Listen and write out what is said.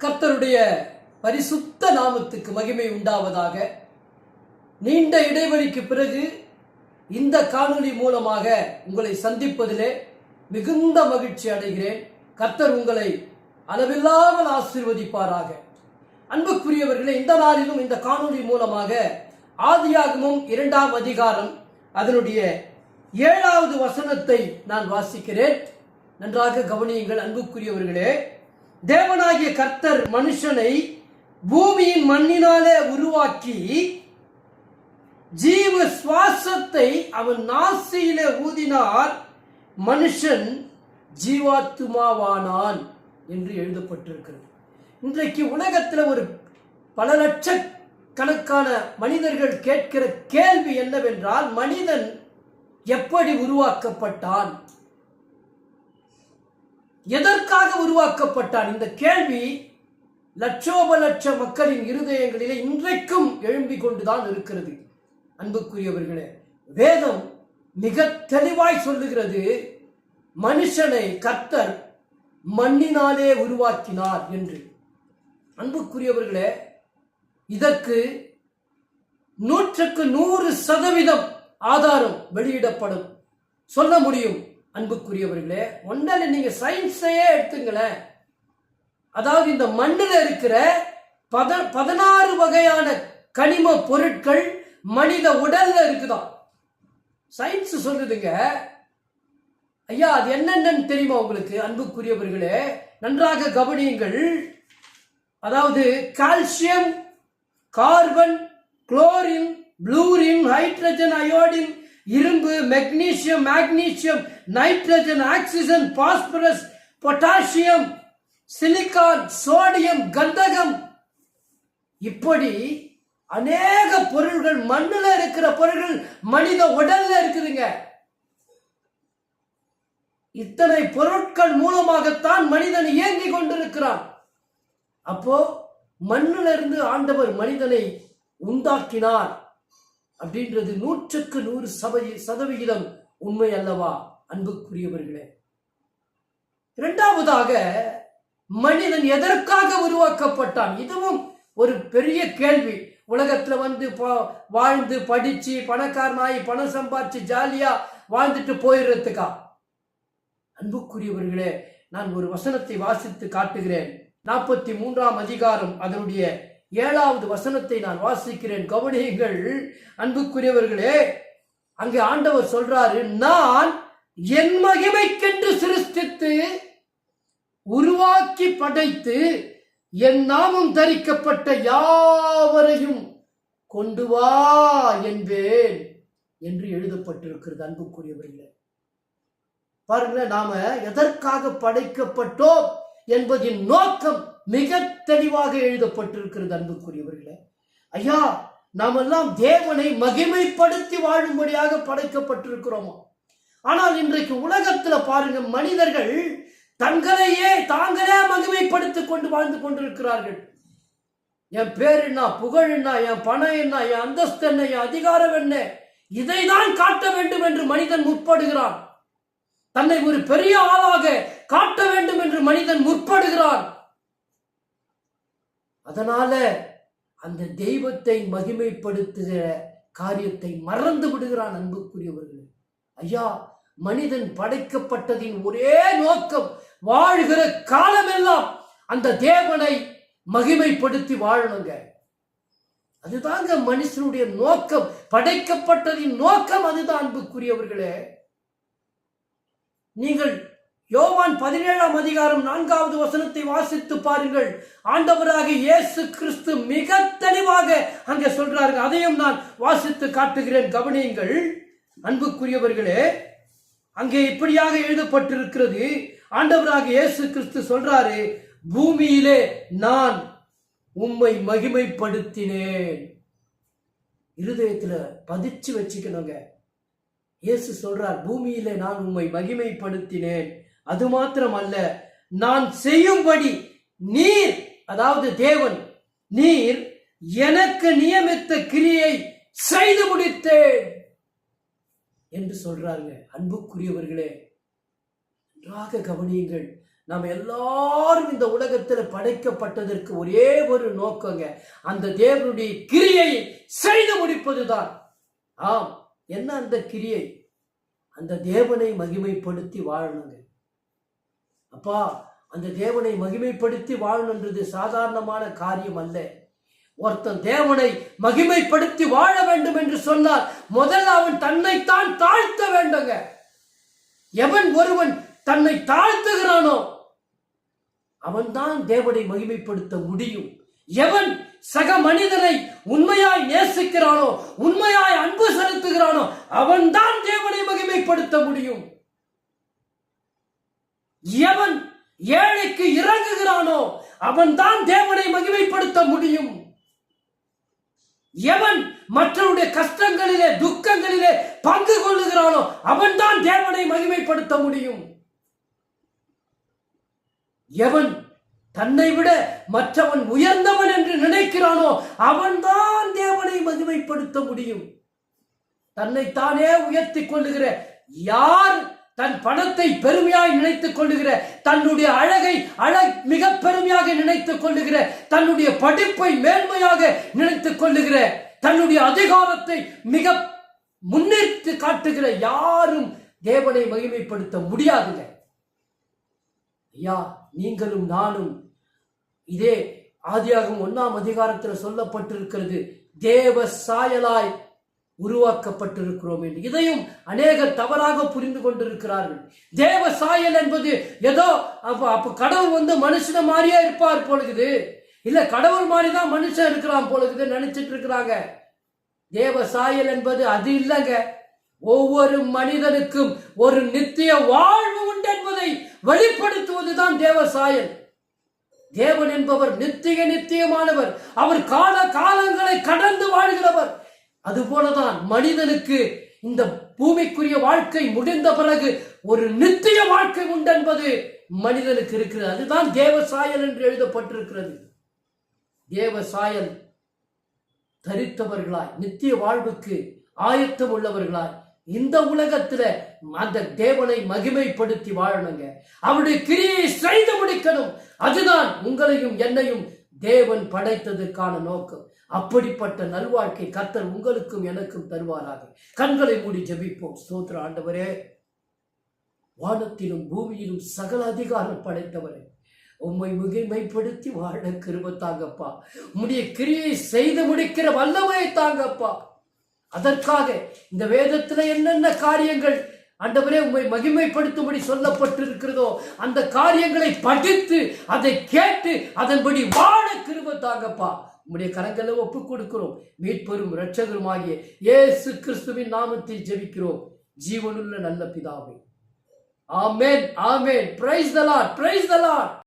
கர்த்தருடைய பரிசுத்த நாமத்துக்கு மகிமை உண்டாவதாக. நீண்ட இடைவெளிக்கு பிறகு இந்த காணொளி மூலமாக உங்களை சந்திப்பதிலே மிகுந்த மகிழ்ச்சி அடைகிறேன். கர்த்தர் உங்களை அளவில்லாமல் ஆசீர்வதிப்பாராக. அன்புக்குரியவர்களே இந்த நாளிலும் இந்த காணொளி மூலமாக ஆதியாகமும் இரண்டாம் அதிகாரம் அதனுடைய ஏழாவது வசனத்தை நான் வாசிக்கிறேன். நன்றாக கவனியுங்கள் அன்புக்குரியவர்களே. தேவனாகிய கர்த்தர் மனுஷனை பூமியின் மண்ணினாலே உருவாக்கி ஜீவ சுவாசத்தை அவன் நாசியிலே ஊதினார். மனுஷன் ஜீவாத்துமாவானான் என்று எழுதப்பட்டிருக்கிறது. இன்றைக்கு உலகத்தில் ஒரு பல லட்சக்கணக்கான மனிதர்கள் கேட்கிற கேள்வி என்னவென்றால் மனிதன் எப்படி உருவாக்கப்பட்டான்? எதற்காக உருவாக்கப்பட்டான்? இந்த கேள்வி லட்சோப லட்ச மக்களின் இருதயங்களிலே இன்றைக்கும் எழும்பிக் கொண்டுதான் இருக்கிறது. அன்புக்குரியவர்களே வேதம் மிக தெளிவாய் சொல்லுகிறது மனுஷனை கர்த்தர் மண்ணினாலே உருவாக்கினார் என்று. அன்புக்குரியவர்களே இதற்கு நூற்றுக்கு நூறு சதவீதம் ஆதாரம் வெளியிடப்படும். சொல்ல முடியும் அன்புக்குரியவர்களே ஒன்றால் நீங்க சயின்ஸையே எடுத்துங்களேன். அதாவது இந்த மண்ணில் இருக்கிற பத பதினாறு வகையான கனிம பொருட்கள் மனித உடல்ல இருக்குதான் சயின்ஸ் சொல்லுதுங்க. ஐயா அது என்னென்னு தெரியுமா உங்களுக்கு? அன்புக்குரியவர்களே நன்றாக கவனியுங்கள். அதாவது calcium carbon chlorine fluorine hydrogen iodine இரும்பு magnesium magnesium nitrogen oxygen phosphorus potassium silicon sodium கந்தகம். இப்படி அநேக பொருள்கள் மண்ணில் இருக்கிற பொருள்கள் மனித உடல்ல இருக்குதுங்க. இத்தனை பொருட்கள் மூலமாகத்தான் மனிதன் இயங்கிக் கொண்டிருக்கிறான். அப்போ மண்ணிலிருந்து இருந்து ஆண்டவர் மனிதனை உண்டாக்கினார். அப்படின்றது நூற்றுக்கு நூறு சபதி சதவிகிதம் உண்மை அல்லவா? அன்புக்குரியவர்களே. இரண்டாவதாக மனிதன் எதற்காக உருவாக்கப்பட்டான்? இதுவும் ஒரு பெரிய கேள்வி. உலகத்துல வந்து வாழ்ந்து படிச்சு பணக்காரனாகி பணம் சம்பாதிச்சு ஜாலியா வாழ்ந்துட்டு போயிடுறதுக்கா? அன்புக்குரியவர்களே நான் ஒரு வசனத்தை வாசித்து காட்டுகிறேன். நாற்பத்தி மூன்றாம் அதிகாரம் அதனுடைய ஏழாவது வசனத்தை நான் வாசிக்கிறேன். கவனியுங்கள் அன்புக்குரியவர்களே அங்கே ஆண்டவர் சொல்றாரு நான் என் மகிமைக்கென்று சிருஷ்டித்து உருவாக்கி படைத்து என் நாமம் தரிக்கப்பட்ட யாவரையும் கொண்டு வா என்பேன் என்று எழுதப்பட்டிருக்கிறது அன்புக்குரியவர்களே. பாருங்க நாம எதற்காக படைக்கப்பட்டோம் என்பதின் நோக்கம் மிக தெளிவாக எழுதப்பட்டிருக்கிறது அன்புக்குரியவர்களே. ஐயா நாமெல்லாம் தேவனை மகிமைப்படுத்தி வாழும்படியாக படைக்கப்பட்டிருக்கிறோமா? ஆனால் இன்றைக்கு உலகத்துல பாருங்க மனிதர்கள் தங்களையே தாங்களே மகிமைப்படுத்திக் கொண்டு வாழ்ந்து கொண்டிருக்கிறார்கள். என் பேர் என்ன புகழ் என்ன என் பணம் என்ன என் அந்தஸ்து என்ன என் அதிகாரம் என்ன? இதை தான் காட்ட வேண்டும் என்று மனிதன் முற்படுகிறான். தன்னை ஒரு பெரிய ஆளாக காட்ட வேண்டும் என்று மனிதன் முற்படுகிறான். அதனால அந்த தெய்வத்தை மகிமைப்படுத்துகிற காரியத்தை மறந்து விடுகிறான் அன்புக்குரியவர்களே. ஐயா மனிதன் படைக்கப்பட்டதின் ஒரே நோக்கம் வாழ்கிற காலமெல்லாம் அந்த தேவனை மகிமைப்படுத்தி வாழணுங்க. அதுதாங்க மனுஷனுடைய நோக்கம் படைக்கப்பட்டதின் நோக்கம் அதுதான் அன்புக்குரியவர்களே. நீங்கள் யோவான் பதினேழாம் அதிகாரம் நான்காவது வசனத்தை வாசித்து பாருங்கள். ஆண்டவராக இயேசு கிறிஸ்து மிக தெளிவாக அங்கே சொல்றார்கள். அதையும் நான் வாசித்து காட்டுகிறேன். கவனியுங்கள். அன்புக்குரியவர்களே அங்கே இப்படியாக எழுதப்பட்டிருக்கிறது. ஆண்டவராக இயேசு கிறிஸ்து சொல்றாரு பூமியிலே நான் உம்மை மகிமைப்படுத்தினேன். இருதயத்தில் பதிச்சு வச்சுக்கணுங்க. இயேசு சொல்றார் பூமியிலே நான் உம்மை மகிமைப்படுத்தினேன். அது மாத்திரம் அல்ல நான் செய்யும்படி நீர் அதாவது தேவன் நீர் எனக்கு நியமித்த கிரியை செய்து முடித்தேன் என்று சொல்றாங்க அன்புக்குரியவர்களே நன்றாக கவனியுங்கள். நம்ம எல்லாரும் இந்த உலகத்தில் படைக்கப்பட்டதற்கு ஒரே ஒரு நோக்கங்க அந்த தேவனுடைய கிரியை செய்து முடிப்பதுதான். ஆம் என்ன அந்த கிரியை? அந்த தேவனை மகிமைப்படுத்தி வாழணுங்க. அப்பா அந்த தேவனை மகிமைப்படுத்தி வாழணுன்றது சாதாரணமான காரியம் அல்ல. ஒருத்தன் தேவனை மகிமைப்படுத்தி வாழ வேண்டும் என்று சொன்னால் முதல்ல அவன் தன்னைத்தான் தாழ்த்த வேண்டுங்க. எவன் ஒருவன் தன்னை தாழ்த்துகிறானோ அவன்தான் தேவனை மகிமைப்படுத்த முடியும். எவன் சக மனிதனை உண்மையாய் நேசிக்கிறானோ உண்மையாய் அன்பு செலுத்துகிறானோ அவன்தான் தேவனை மகிமைப்படுத்த முடியும். எவன் ஏழைக்கு இறங்குகிறானோ அவன்தான் தேவனை மகிமைப்படுத்த முடியும். எவன் மற்றவருடைய கஷ்டங்களிலே துக்கங்களிலே பங்கு கொள்ளுகிறானோ அவன்தான் தேவனை மகிமைப்படுத்த முடியும். எவன் தன்னை விட மற்றவன் உயர்ந்தவன் என்று நினைக்கிறானோ அவன்தான் தேவனை மகிமைப்படுத்த முடியும். தன்னைத்தானே உயர்த்தி கொள்ளுகிற யார் தன் பணத்தை பெருமையாய் நினைத்துக் கொள்ளுகிற தன்னுடைய அழகை அழ மிக பெருமையாக நினைத்துக் கொள்ளுகிற தன்னுடைய படிப்பை மேன்மையாக நினைத்துக் கொள்ளுகிற தன்னுடைய அதிகாரத்தை மிக முன்னேற்று காட்டுகிற யாரும் தேவனை மகிமைப்படுத்த முடியாதுங்க. ஐயா நீங்களும் நானும் இதே ஆதியாகும் ஒன்னாம் அதிகாரத்தில் சொல்லப்பட்டிருக்கிறது தேவ சாயலாய் உருவாக்கப்பட்டிருக்கிறோம் என்று. இதையும் அநேகர் தவறாக புரிந்து கொண்டிருக்கிறார்கள். தேவ சாயல் என்பது ஏதோ அப்போ அப்போ கடவுள் வந்து மனுஷன மாதிரியே இருப்பார் பொழுது இல்ல கடவுள் மாதிரி தான் மனுஷன் இருக்கிறான் பொழுது நினைச்சிட்டு இருக்கிறாங்க. தேவ சாயல் என்பது அது இல்லைங்க. ஒவ்வொரு மனிதனுக்கும் ஒரு நித்திய வாழ்வு உண்டு என்பதை வெளிப்படுத்துவதுதான் தேவ சாயல். தேவன் என்பவர் நித்திய நித்தியமானவர். அவர் கால காலங்களை கடந்து வாழ்கிறவர். அதுபோலதான் மனிதனுக்கு இந்த பூமிக்குரிய வாழ்க்கை முடிந்த பிறகு ஒரு நித்திய வாழ்க்கை உண்டு என்பது மனிதனுக்கு இருக்கிறது. அதுதான் தேவ சாயல் என்று எழுதப்பட்டிருக்கிறது. தேவ சாயல் தரித்தவர்களாய் நித்திய வாழ்வுக்கு ஆயத்தம் உள்ளவர்களாய் இந்த உலகத்துல அந்த தேவனை மகிமைப்படுத்தி வாழணுங்க. அவருடைய கிரியை செய்து முடிக்கணும். அதுதான் உங்களையும் என்னையும் தேவன் படைத்ததற்கான நோக்கம். அப்படிப்பட்ட நல்வாழ்க்கை கர்த்தர் உங்களுக்கும் எனக்கும் தருவாராக. கண்களை மூடி ஜபிப்போம். ஸ்தோத்திர ஆண்டவரே. வானத்திலும் பூமியிலும் சகல அதிகாரம் படைத்தவரே. உம்மை முகிமைப்படுத்தி வாழ கிருப தாங்கப்பா. உம்முடைய கிரியை செய்து முடிக்கிற வல்லமையை தாங்கப்பா. அதற்காக இந்த வேதத்துல என்னென்ன காரியங்கள் ஆண்டவரே உம்மை மகிமைப்படுத்தும்படி சொல்லப்பட்டிருக்கிறதோ அந்த காரியங்களை படித்து அதை கேட்டு அதன்படி வாழ கிருப தாங்கப்பா. உம்முடைய கரங்களை ஒப்புக் கொடுக்கிறோம் மீட்பெரும் இரட்சகருமாகிய இயேசு கிறிஸ்துவின் நாமத்தில் ஜெபிக்கிறோம். ஜீவனுள்ள நல்ல பிதாவே. ஆமென் ஆமேன். Praise the lord praise the lord